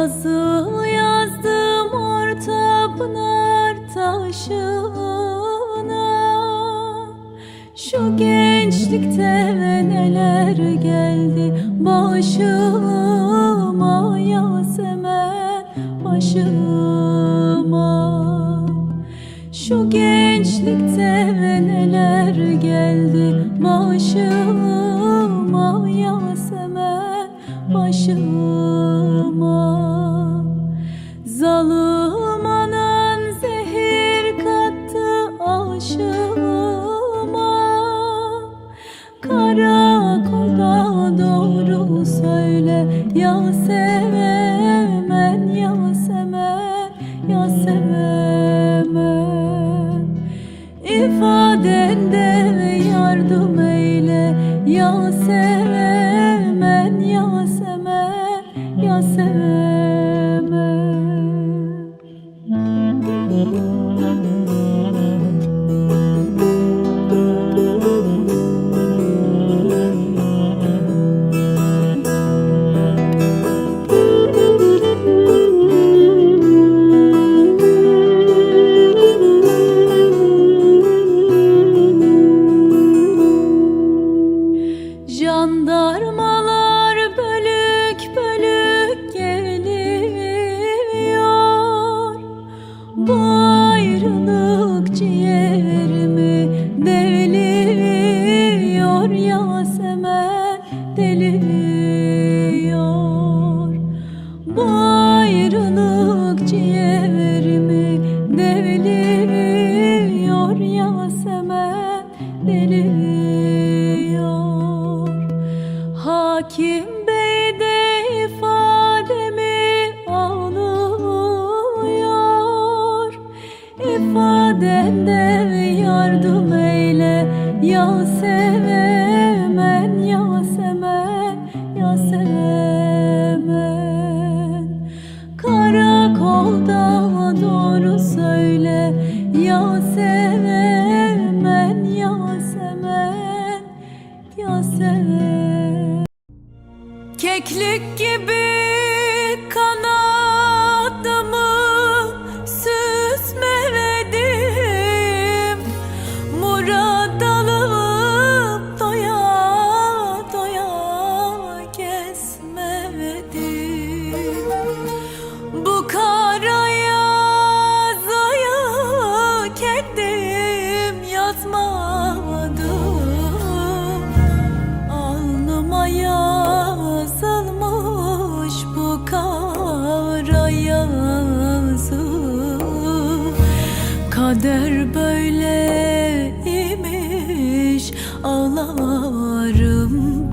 yazı yazdım orta pınar taşına. Şu gençlikte neler geldi başıma Yasemen başıma. Şu gençlikte neler geldi başıma Yasemen başıma.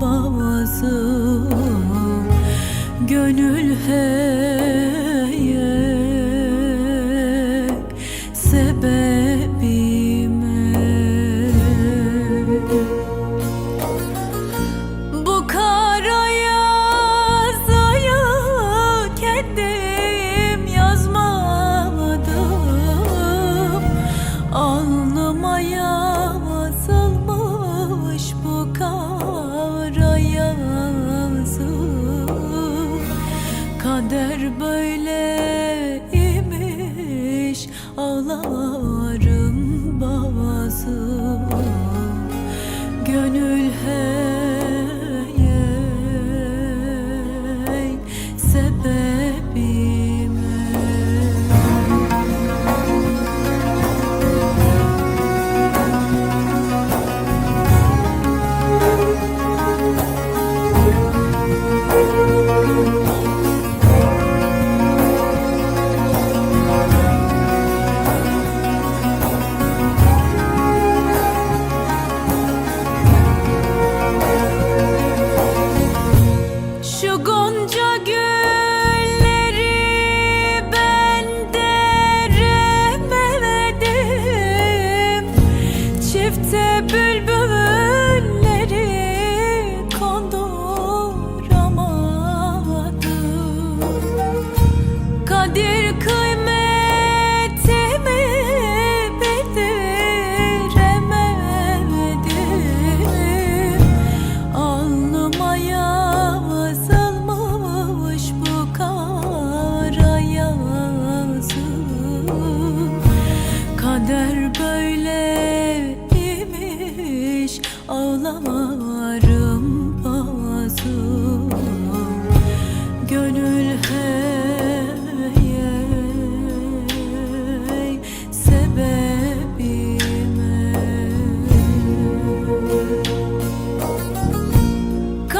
bağızım Gönül hep Kader böyleymiş Ağlarım bazı Gönül hey,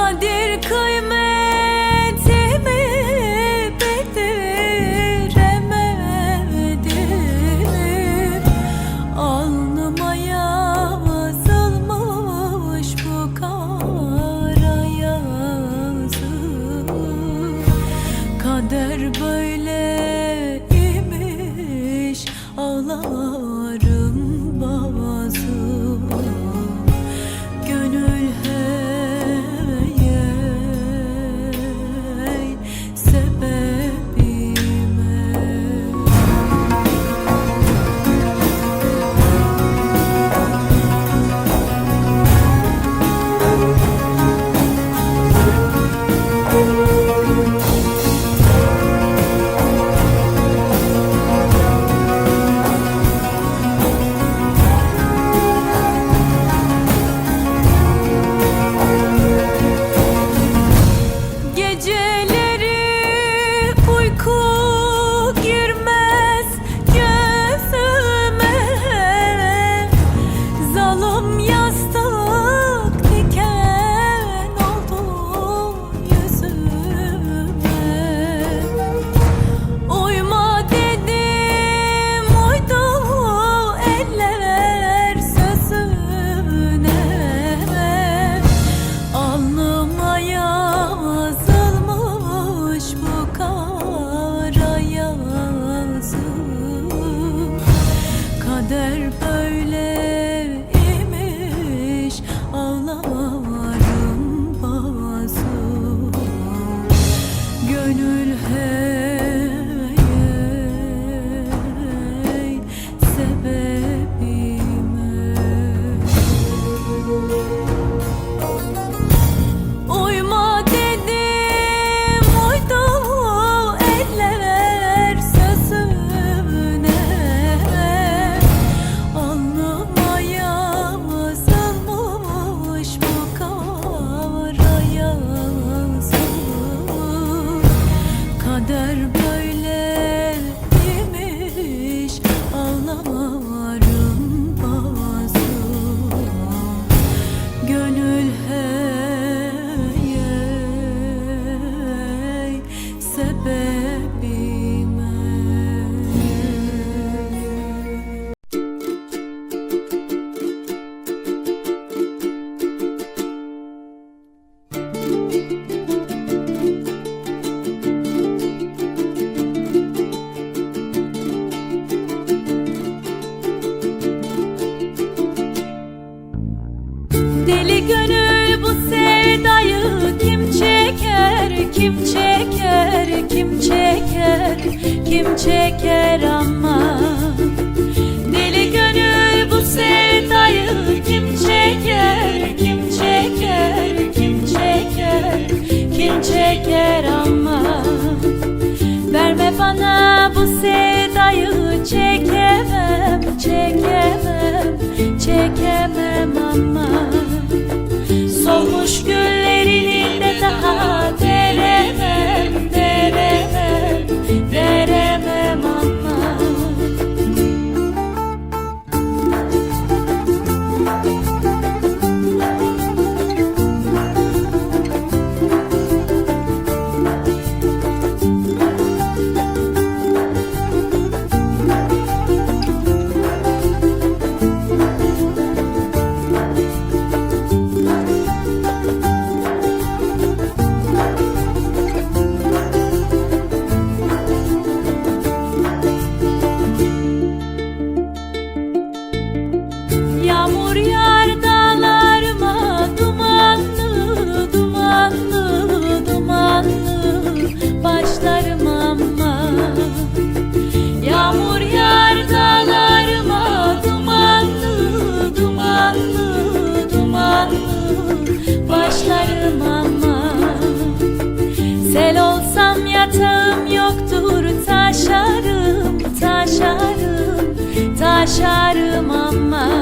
Kadir kıymetimi Yaşarım ama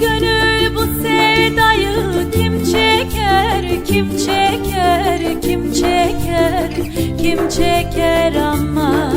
gönül bu sevdayı kim çeker kim çeker kim çeker kim çeker ama.